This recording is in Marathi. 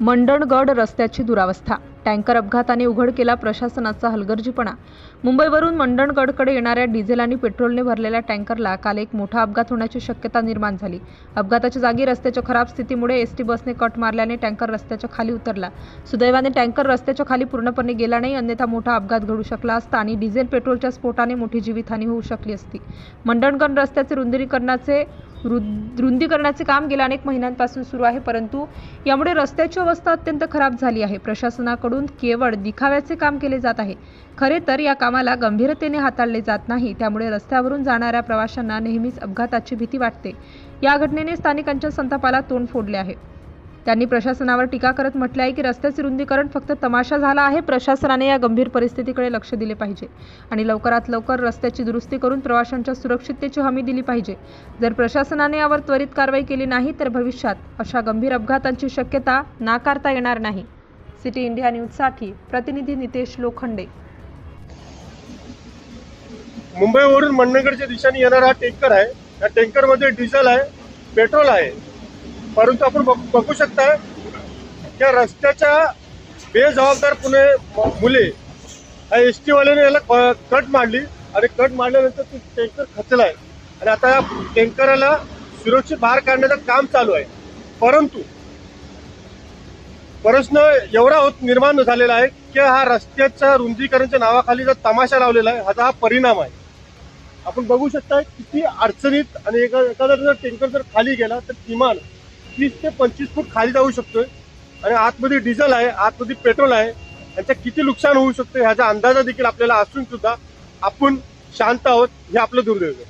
मंडणगड रस्त्याची दुरावस्था. टँकर अपघाताने उघड केला प्रशासनाचा हलगर्जीपणा. मुंबईवरून मंडणगडकडे येणाऱ्या डिझेल आणि पेट्रोलने भरलेल्या टँकरला काल एक मोठा अपघात होण्याची शक्यता निर्माण झाली. अपघाताच्या जागी रस्त्याच्या खराब स्थितीमुळे एस टी बसने कट मारल्याने टँकर रस्त्याच्या खाली उतरला. सुदैवाने टँकर रस्त्याच्या खाली पूर्णपणे गेला नाही अन्यथा मोठा अपघात घडू शकला असता आणि डिझेल पेट्रोलच्या स्फोटाने मोठी जीवितहानी होऊ शकली असती. मंडणगड रस्त्याचे रुंदीकरणाचे रु- रुंदीकरणाचे काम गेल्या अनेक महिन्यांपासून सुरू आहे परंतु यामुळे रस्त्याची अवस्था अत्यंत खराब झाली आहे. प्रशासनाकडून केवळ दिखाव्याचे काम केले जात आहे. खरे तर या कामाला गंभीरतेने हाताळले जात नाही त्यामुळे रस्त्यावरून जाणाऱ्या प्रवाशांना नेहमीच अपघाताची भीती वाटते. या घटनेने स्थानिकांच्या संतापाला तोंड फोडले आहे. त्यांनी प्रशासनावर टीका करत म्हटले आहे की रस्त्याचे रुंदीकरण फक्त तमाशा झाला आहे. प्रशासनाने या गंभीर परिस्थितीकडे लक्ष दिले पाहिजे आणि लवकरात लवकर रस्त्याची दुरुस्ती करून प्रवाशांच्या सुरक्षिततेची हमी दिली पाहिजे. जर प्रशासनाने यावर त्वरित कारवाई केली नाही तर भविष्यात अशा गंभीर अपघातांची शक्यता नाकारता येणार नाही. सिटी इंडिया न्यूजसाठी प्रतिनिधी नितेश लोखंडे. मुंबईवरून मंडणगडच्या दिशेने येणारा हा टँकर आहे. या टँकरमध्ये डिझेल आहे पेट्रोल आहे. परंतु आपण बघू शकता त्या रस्त्याच्या बेजबाबदार पुणे मुले या एस टीवाल्याने याला कट मारली आणि कट मारल्यानंतर ती टँकर आहे आणि आता या टँकराला सुरक्षित बाहेर काढण्याचं काम चालू आहे. परंतु प्रश्न एवढा होत निर्माण झालेला आहे की हा रस्त्याच्या रुंदीकरणाच्या नावाखाली जो तमाशा लावलेला आहे ह्याचा हा परिणाम आहे. आपण बघू शकता किती अडचणीत आणि एका एखादा जर टँकर जर खाली गेला तर किमान तीस ते पंचवीस फूट खाली जाऊ शकतोय. आणि आतमध्ये डिझेल आहे आतमध्ये पेट्रोल आहे. यांचं किती नुकसान होऊ शकतं ह्याचा अंदाजा देखील आपल्याला असून सुद्धा आपण शांत आहोत हे आपलं दुर्दैव आहे.